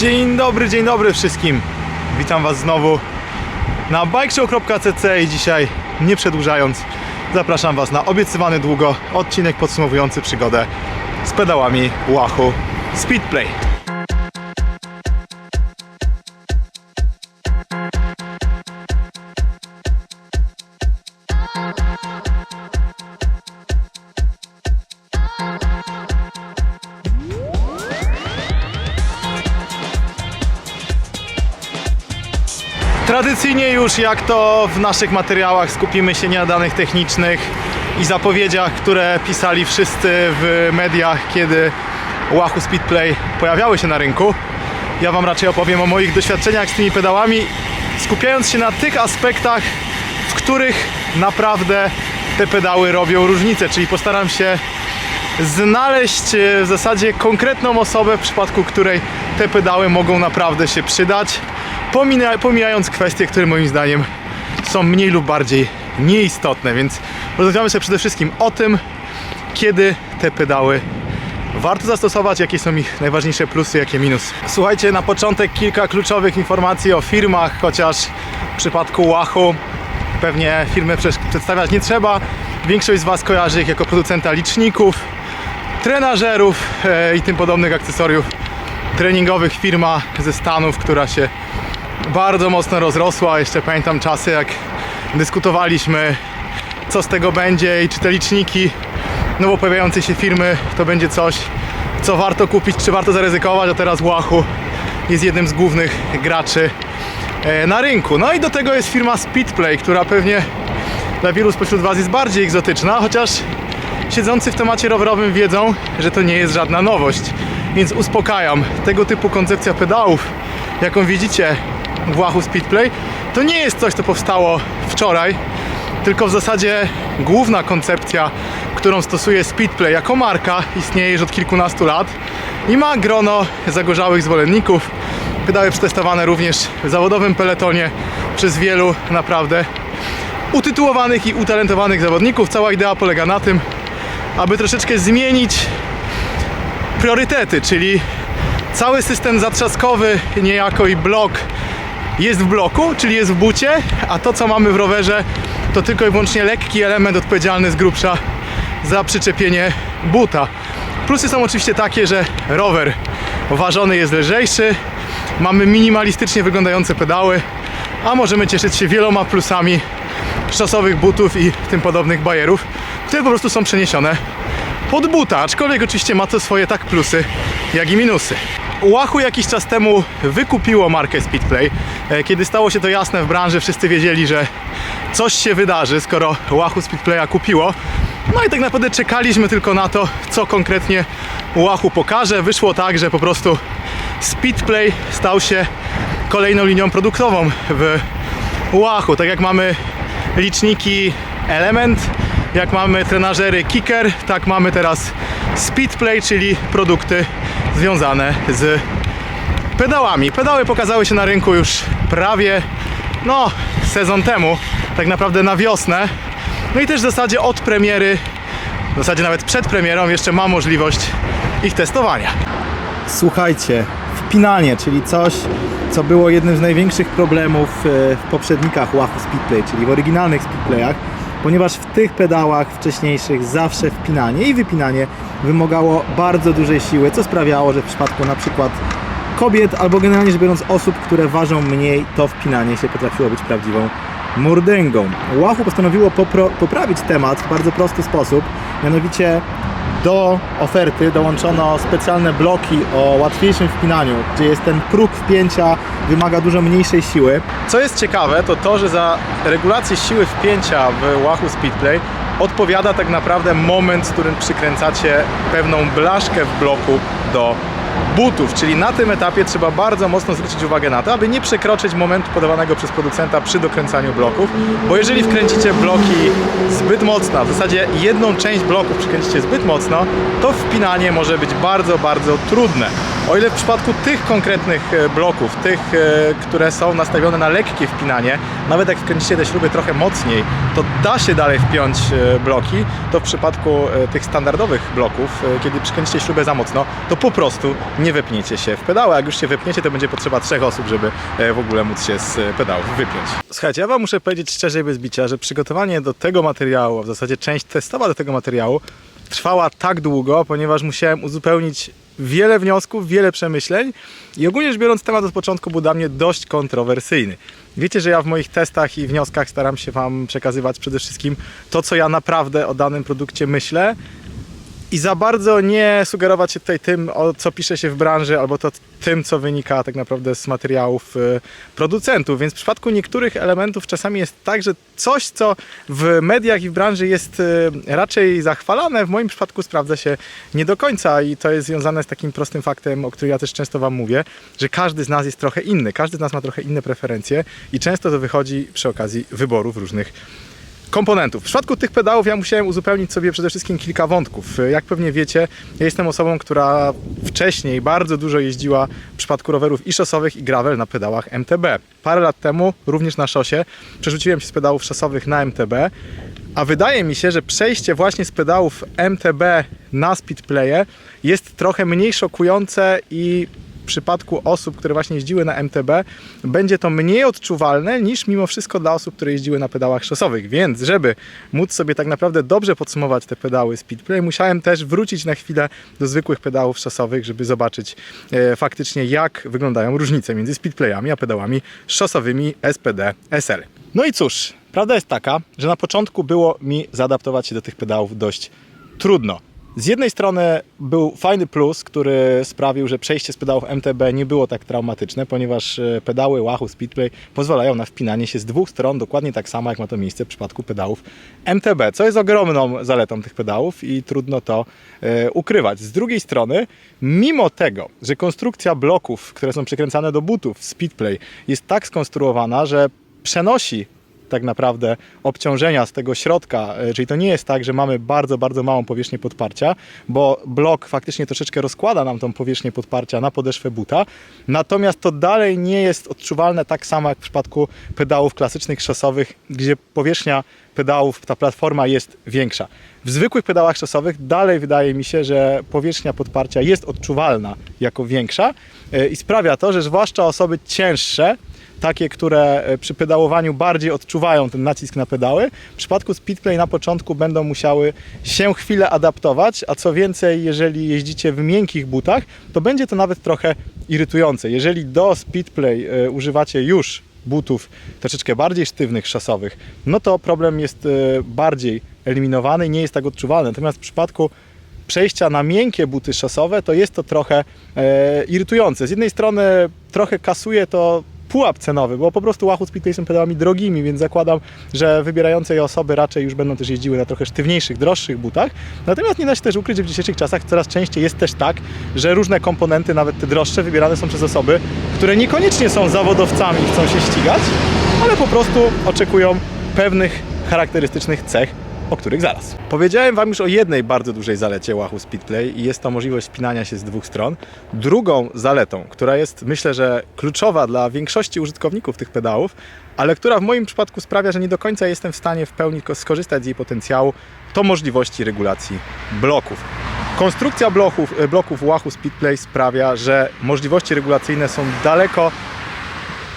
Dzień dobry, dzień dobry wszystkim. Witam Was znowu na bikeshow.cc i dzisiaj, nie przedłużając, zapraszam Was na obiecywany długo odcinek podsumowujący przygodę z pedałami Wahoo Speedplay. Tradycyjnie już jak to w naszych materiałach skupimy się nie na danych technicznych i zapowiedziach, które pisali wszyscy w mediach, kiedy Wahoo Speedplay pojawiały się na rynku. Ja Wam raczej opowiem o moich doświadczeniach z tymi pedałami, skupiając się na tych aspektach, w których naprawdę te pedały robią różnicę, czyli postaram się znaleźć e, w zasadzie konkretną osobę, w przypadku której te pedały mogą naprawdę się przydać, pomina- pomijając kwestie, które moim zdaniem są mniej lub bardziej nieistotne, więc rozmawiamy sobie przede wszystkim o tym, kiedy te pedały warto zastosować, jakie są ich najważniejsze plusy, jakie minusy. Słuchajcie, na początek kilka kluczowych informacji o firmach, chociaż w przypadku Wahoo pewnie firmy przedstawiać nie trzeba. Większość z Was kojarzy ich jako producenta liczników, trenażerów e, i tym podobnych akcesoriów treningowych. Firma ze Stanów, która się bardzo mocno rozrosła. Jeszcze pamiętam czasy, jak dyskutowaliśmy, co z tego będzie i czy te liczniki nowo pojawiającej się firmy to będzie coś, co warto kupić, czy warto zaryzykować, a teraz Wahoo jest jednym z głównych graczy e, na rynku. No i do tego jest firma Speedplay, która pewnie dla wielu spośród Was jest bardziej egzotyczna, chociaż siedzący w temacie rowerowym wiedzą, że to nie jest żadna nowość. Więc uspokajam, tego typu koncepcja pedałów, jaką widzicie Wahoo Speedplay, to nie jest coś, co powstało wczoraj, tylko w zasadzie główna koncepcja, którą stosuje Speedplay jako marka, istnieje już od kilkunastu lat i ma grono zagorzałych zwolenników. Pedały przetestowane również w zawodowym peletonie przez wielu naprawdę utytułowanych i utalentowanych zawodników. Cała idea polega na tym, aby troszeczkę zmienić priorytety, czyli cały system zatrzaskowy niejako i blok jest w bloku, czyli jest w bucie, a to co mamy w rowerze to tylko i wyłącznie lekki element odpowiedzialny z grubsza za przyczepienie buta. Plusy są oczywiście takie, że rower ważony jest lżejszy, mamy minimalistycznie wyglądające pedały, a możemy cieszyć się wieloma plusami szosowych butów i tym podobnych bajerów, które po prostu są przeniesione pod buta, aczkolwiek oczywiście ma to swoje tak plusy, jak i minusy. Wahoo jakiś czas temu wykupiło markę Speedplay. E, Kiedy stało się to jasne w branży, wszyscy wiedzieli, że coś się wydarzy, skoro Wahoo Speedplaya kupiło. No i tak naprawdę czekaliśmy tylko na to, co konkretnie Wahoo pokaże. Wyszło tak, że po prostu Speedplay stał się kolejną linią produktową w Wahoo. Tak jak mamy liczniki Element, jak mamy trenażery Kicker, tak mamy teraz Speedplay, czyli produkty związane z pedałami. Pedały pokazały się na rynku już prawie no, sezon temu, tak naprawdę na wiosnę. No i też w zasadzie od premiery, w zasadzie nawet przed premierą jeszcze ma możliwość ich testowania. Słuchajcie, wpinanie, czyli coś, co było jednym z największych problemów e, w poprzednikach Wahoo Speedplay, czyli w oryginalnych Speedplayach, ponieważ w tych pedałach wcześniejszych zawsze wpinanie i wypinanie wymagało bardzo dużej siły, co sprawiało, że w przypadku na przykład kobiet albo generalnie rzecz biorąc osób, które ważą mniej, to wpinanie się potrafiło być prawdziwą mordęgą. Wahoo postanowiło poprawić temat w bardzo prosty sposób, mianowicie do oferty dołączono specjalne bloki o łatwiejszym wpinaniu, gdzie jest ten próg wpięcia, wymaga dużo mniejszej siły. Co jest ciekawe, to to, że za regulację siły wpięcia w Wahoo Speedplay odpowiada tak naprawdę moment, w którym przykręcacie pewną blaszkę w bloku do butów, czyli na tym etapie trzeba bardzo mocno zwrócić uwagę na to, aby nie przekroczyć momentu podawanego przez producenta przy dokręcaniu bloków, bo jeżeli wkręcicie bloki zbyt mocno, w zasadzie jedną część bloków przykręcicie zbyt mocno, to wpinanie może być bardzo, bardzo trudne. O ile w przypadku tych konkretnych e, bloków, tych, e, które są nastawione na lekkie wpinanie, nawet jak wkręcicie te śruby trochę mocniej, to da się dalej wpiąć e, bloki, to w przypadku tych standardowych bloków, kiedy przykręcicie śrubę za mocno, to po prostu nie wepniecie się w pedały. Jak już się wepniecie, to będzie potrzeba trzech osób, żeby w ogóle móc się z pedałów wypiąć. Słuchajcie, ja Wam muszę powiedzieć szczerze i bez bicia, że przygotowanie do tego materiału, a w zasadzie część testowa do tego materiału, trwała tak długo, ponieważ musiałem uzupełnić wiele wniosków, wiele przemyśleń i ogólnie rzecz biorąc temat od początku był dla mnie dość kontrowersyjny. Wiecie, że ja w moich testach i wnioskach staram się Wam przekazywać przede wszystkim to, co ja naprawdę o danym produkcie myślę i za bardzo nie sugerować się tutaj tym, o co pisze się w branży, albo to tym, co wynika tak naprawdę z materiałów y, producentów. Więc w przypadku niektórych elementów czasami jest tak, że coś, co w mediach i w branży jest y, raczej zachwalane, w moim przypadku sprawdza się nie do końca i to jest związane z takim prostym faktem, o którym ja też często Wam mówię, że każdy z nas jest trochę inny, każdy z nas ma trochę inne preferencje i często to wychodzi przy okazji wyborów różnych komponentów. W przypadku tych pedałów ja musiałem uzupełnić sobie przede wszystkim kilka wątków. Jak pewnie wiecie, ja jestem osobą, która wcześniej bardzo dużo jeździła w przypadku rowerów i szosowych i gravel na pedałach MTB. Parę lat temu, również na szosie, przerzuciłem się z pedałów szosowych na MTB, a wydaje mi się, że przejście właśnie z pedałów MTB na speedplaye jest trochę mniej szokujące i przypadku osób, które właśnie jeździły na MTB, będzie to mniej odczuwalne niż mimo wszystko dla osób, które jeździły na pedałach szosowych. Więc, żeby móc sobie tak naprawdę dobrze podsumować te pedały Speedplay, musiałem też wrócić na chwilę do zwykłych pedałów szosowych, żeby zobaczyć e, faktycznie, jak wyglądają różnice między Speedplayami a pedałami szosowymi SPD SL. No i cóż, prawda jest taka, że na początku było mi zaadaptować się do tych pedałów dość trudno. Z jednej strony był fajny plus, który sprawił, że przejście z pedałów MTB nie było tak traumatyczne, ponieważ e, pedały Wahoo Speedplay pozwalają na wpinanie się z dwóch stron dokładnie tak samo, jak ma to miejsce w przypadku pedałów MTB, co jest ogromną zaletą tych pedałów i trudno to e, ukrywać. Z drugiej strony, mimo tego, że konstrukcja bloków, które są przykręcane do butów Speedplay jest tak skonstruowana, że przenosi tak naprawdę obciążenia z tego środka, e, czyli to nie jest tak, że mamy bardzo, bardzo małą powierzchnię podparcia, bo blok faktycznie troszeczkę rozkłada nam tą powierzchnię podparcia na podeszwę buta, natomiast to dalej nie jest odczuwalne tak samo jak w przypadku pedałów klasycznych szosowych, gdzie powierzchnia pedałów, ta platforma jest większa. W zwykłych pedałach szosowych dalej wydaje mi się, że powierzchnia podparcia jest odczuwalna jako większa e, i sprawia to, że zwłaszcza osoby cięższe, takie, które e, przy pedałowaniu bardziej odczuwają ten nacisk na pedały. W przypadku Speedplay na początku będą musiały się chwilę adaptować, a co więcej, jeżeli jeździcie w miękkich butach, to będzie to nawet trochę irytujące. Jeżeli do Speedplay e, używacie już butów troszeczkę bardziej sztywnych, szosowych, no to problem jest e, bardziej eliminowany nie jest tak odczuwalny. Natomiast w przypadku przejścia na miękkie buty szosowe, to jest to trochę e, irytujące. Z jednej strony trochę kasuje to pułap cenowy, bo po prostu Wahoo Speedplay są pedałami drogimi, więc zakładam, że wybierające je osoby raczej już będą też jeździły na trochę sztywniejszych, droższych butach. Natomiast nie da się też ukryć, że w dzisiejszych czasach coraz częściej jest też tak, że różne komponenty, nawet te droższe, wybierane są przez osoby, które niekoniecznie są zawodowcami i chcą się ścigać, ale po prostu oczekują pewnych charakterystycznych cech o których zaraz. Powiedziałem Wam już o jednej bardzo dużej zalecie Wahoo Speedplay i jest to możliwość spinania się z dwóch stron. Drugą zaletą, która jest myślę, że kluczowa dla większości użytkowników tych pedałów, ale która w moim przypadku sprawia, że nie do końca jestem w stanie w pełni ko- skorzystać z jej potencjału, to możliwości regulacji bloków. Konstrukcja bloków, e, bloków Wahoo Speedplay sprawia, że możliwości regulacyjne są daleko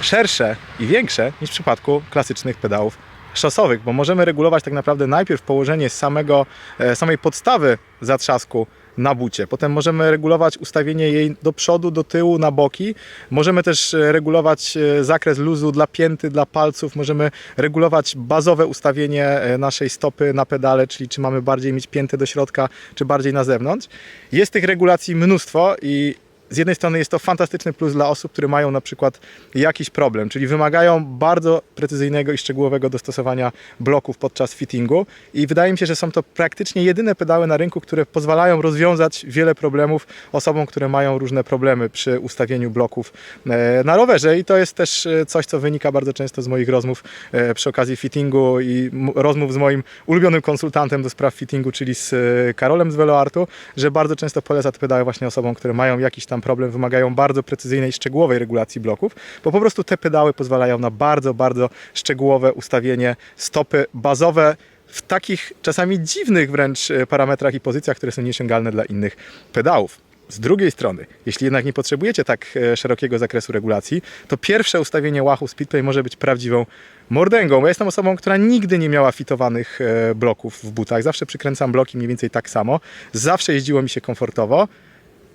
szersze i większe niż w przypadku klasycznych pedałów szosowych, bo możemy regulować tak naprawdę najpierw położenie samego, e, samej podstawy zatrzasku na bucie. Potem możemy regulować ustawienie jej do przodu, do tyłu, na boki. Możemy też e, regulować e, zakres luzu dla pięty, dla palców. Możemy regulować bazowe ustawienie naszej stopy na pedale, czyli czy mamy bardziej mieć piętę do środka, czy bardziej na zewnątrz. Jest tych regulacji mnóstwo i z jednej strony jest to fantastyczny plus dla osób, które mają na przykład jakiś problem, czyli wymagają bardzo precyzyjnego i szczegółowego dostosowania bloków podczas fittingu i wydaje mi się, że są to praktycznie jedyne pedały na rynku, które pozwalają rozwiązać wiele problemów osobom, które mają różne problemy przy ustawieniu bloków e, na rowerze i to jest też e, coś, co wynika bardzo często z moich rozmów e, przy okazji fittingu i rozmów z moim ulubionym konsultantem do spraw fittingu, czyli z Karolem z Veloartu, że bardzo często poleca te pedały właśnie osobom, które mają jakiś tam tam problem, wymagają bardzo precyzyjnej, szczegółowej regulacji bloków, bo po prostu te pedały pozwalają na bardzo, bardzo szczegółowe ustawienie stopy bazowe w takich czasami dziwnych wręcz e, parametrach i pozycjach, które są niesięgalne dla innych pedałów. Z drugiej strony, jeśli jednak nie potrzebujecie tak e, szerokiego zakresu regulacji, to pierwsze ustawienie łachu Speedplay może być prawdziwą mordęgą. Ja jestem osobą, która nigdy nie miała fitowanych e, bloków w butach. Zawsze przykręcam bloki mniej więcej tak samo. Zawsze jeździło mi się komfortowo.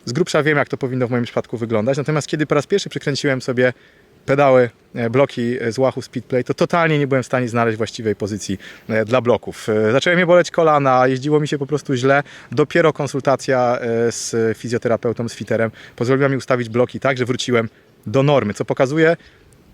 Z grubsza wiem, jak to powinno w moim przypadku wyglądać. Natomiast kiedy po raz pierwszy przykręciłem sobie pedały, e, bloki z łachu Speedplay, to totalnie nie byłem w stanie znaleźć właściwej pozycji e, dla bloków. E, Zaczęły mnie boleć kolana, jeździło mi się po prostu źle. Dopiero konsultacja e, z fizjoterapeutą, z fiterem pozwoliła mi ustawić bloki tak, że wróciłem do normy, co pokazuje,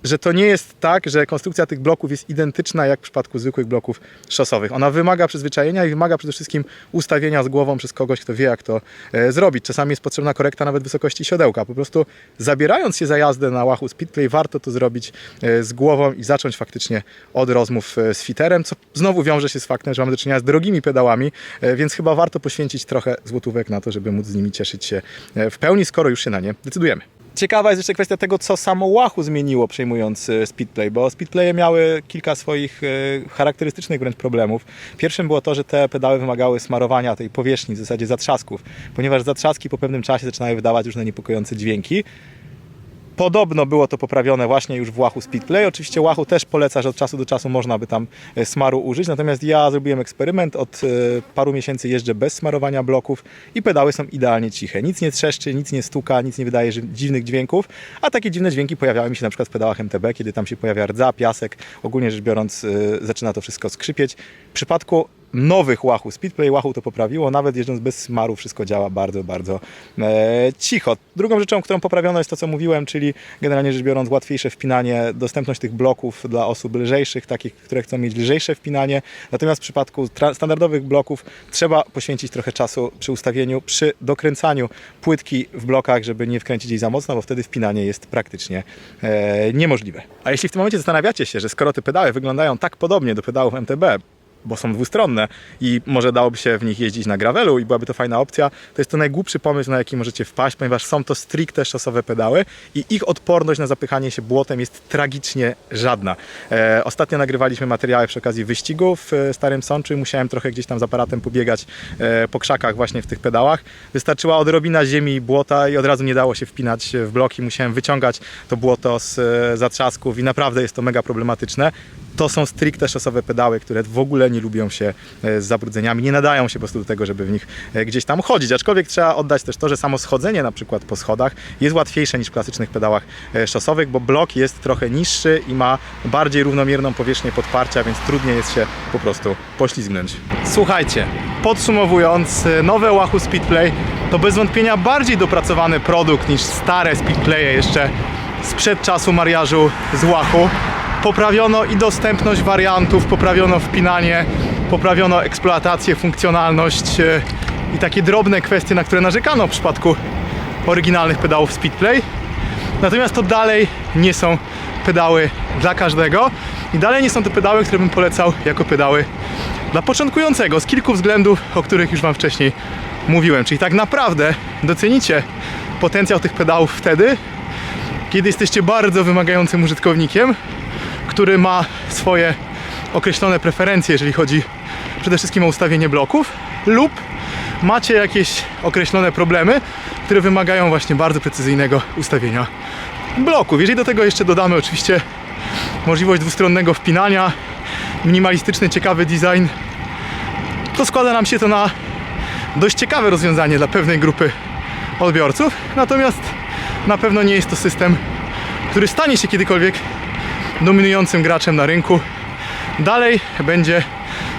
że to nie jest tak, że konstrukcja tych bloków jest identyczna jak w przypadku zwykłych bloków szosowych. Ona wymaga przyzwyczajenia i wymaga przede wszystkim ustawienia z głową przez kogoś, kto wie jak to e, zrobić. Czasami jest potrzebna korekta nawet wysokości siodełka. Po prostu zabierając się za jazdę na łachu Speedplay warto to zrobić e, z głową i zacząć faktycznie od rozmów e, z fiterem, co znowu wiąże się z faktem, że mamy do czynienia z drogimi pedałami, więc chyba warto poświęcić trochę złotówek na to, żeby móc z nimi cieszyć się w pełni, skoro już się na nie decydujemy. Ciekawa jest jeszcze kwestia tego, co samo łachu zmieniło przejmując e, Speedplay, bo Speedplaye miały kilka swoich e, charakterystycznych wręcz problemów. Pierwszym było to, że te pedały wymagały smarowania tej powierzchni, w zasadzie zatrzasków, ponieważ zatrzaski po pewnym czasie zaczynały wydawać różne niepokojące dźwięki. Podobno było to poprawione właśnie już w łachu Speedplay. Oczywiście łachu też poleca, że od czasu do czasu można by tam e, smaru użyć, natomiast ja zrobiłem eksperyment, od e, paru miesięcy jeżdżę bez smarowania bloków i pedały są idealnie ciche. Nic nie trzeszczy, nic nie stuka, nic nie wydaje dziwnych dźwięków, a takie dziwne dźwięki pojawiały mi się na przykład w pedałach MTB, kiedy tam się pojawia rdza, piasek, ogólnie rzecz biorąc e, zaczyna to wszystko skrzypieć. W przypadku nowych łachu, Speedplay łachu to poprawiło, nawet jeżdżąc bez smaru wszystko działa bardzo, bardzo e, cicho. Drugą rzeczą, którą poprawiono jest to, co mówiłem, czyli generalnie rzecz biorąc łatwiejsze wpinanie, dostępność tych bloków dla osób lżejszych, takich, które chcą mieć lżejsze wpinanie. Natomiast w przypadku standardowych bloków trzeba poświęcić trochę czasu przy ustawieniu, przy dokręcaniu płytki w blokach, żeby nie wkręcić jej za mocno, bo wtedy wpinanie jest praktycznie e, niemożliwe. A jeśli w tym momencie zastanawiacie się, że skoro te pedały wyglądają tak podobnie do pedałów MTB, bo są dwustronne i może dałoby się w nich jeździć na gravelu i byłaby to fajna opcja, to jest to najgłupszy pomysł, na jaki możecie wpaść, ponieważ są to stricte szosowe pedały i ich odporność na zapychanie się błotem jest tragicznie żadna. E, ostatnio nagrywaliśmy materiały przy okazji wyścigu w e, Starym Sączu i musiałem trochę gdzieś tam z aparatem pobiegać e, po krzakach właśnie w tych pedałach. Wystarczyła odrobina ziemi i błota i od razu nie dało się wpinać w bloki. Musiałem wyciągać to błoto z e, zatrzasków i naprawdę jest to mega problematyczne to są stricte szosowe pedały, które w ogóle nie lubią się e, z zabrudzeniami, nie nadają się po prostu do tego, żeby w nich e, gdzieś tam chodzić. Aczkolwiek trzeba oddać też to, że samo schodzenie na przykład po schodach jest łatwiejsze niż w klasycznych pedałach e, szosowych, bo blok jest trochę niższy i ma bardziej równomierną powierzchnię podparcia, więc trudniej jest się po prostu poślizgnąć. Słuchajcie, podsumowując, nowe Wahoo Speedplay to bez wątpienia bardziej dopracowany produkt niż stare Speedplaye jeszcze sprzed czasu mariażu z Wahoo poprawiono i dostępność wariantów, poprawiono wpinanie, poprawiono eksploatację, funkcjonalność e, i takie drobne kwestie, na które narzekano w przypadku oryginalnych pedałów Speedplay. Natomiast to dalej nie są pedały dla każdego i dalej nie są to pedały, które bym polecał jako pedały dla początkującego z kilku względów, o których już Wam wcześniej mówiłem. Czyli tak naprawdę docenicie potencjał tych pedałów wtedy, kiedy jesteście bardzo wymagającym użytkownikiem, który ma swoje określone preferencje, jeżeli chodzi przede wszystkim o ustawienie bloków, lub macie jakieś określone problemy, które wymagają właśnie bardzo precyzyjnego ustawienia bloków. Jeżeli do tego jeszcze dodamy oczywiście możliwość dwustronnego wpinania, minimalistyczny, ciekawy design, to składa nam się to na dość ciekawe rozwiązanie dla pewnej grupy odbiorców. Natomiast na pewno nie jest to system, który stanie się kiedykolwiek dominującym graczem na rynku. Dalej będzie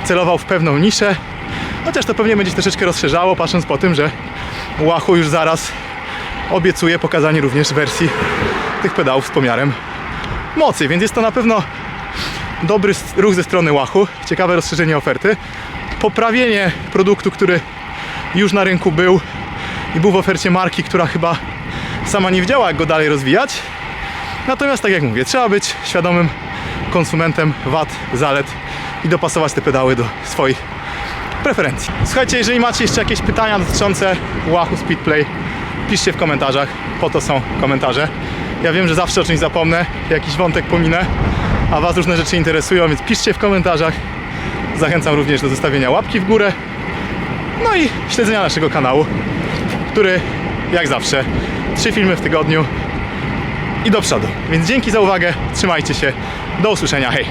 celował w pewną niszę, chociaż to pewnie będzie się troszeczkę rozszerzało, patrząc po tym, że Wahoo już zaraz obiecuje pokazanie również wersji tych pedałów z pomiarem mocy, więc jest to na pewno dobry ruch ze strony Wahoo, ciekawe rozszerzenie oferty, poprawienie produktu, który już na rynku był i był w ofercie marki, która chyba sama nie wiedziała, jak go dalej rozwijać. Natomiast tak jak mówię, trzeba być świadomym konsumentem wad, zalet i dopasować te pedały do swoich preferencji. Słuchajcie, jeżeli macie jeszcze jakieś pytania dotyczące Wahoo Speedplay, piszcie w komentarzach, po to są komentarze. Ja wiem, że zawsze o czymś zapomnę, jakiś wątek pominę, a Was różne rzeczy interesują, więc piszcie w komentarzach. Zachęcam również do zostawienia łapki w górę, no i śledzenia naszego kanału, który jak zawsze trzy filmy w tygodniu i do przodu. Więc dzięki za uwagę, trzymajcie się, do usłyszenia, hej!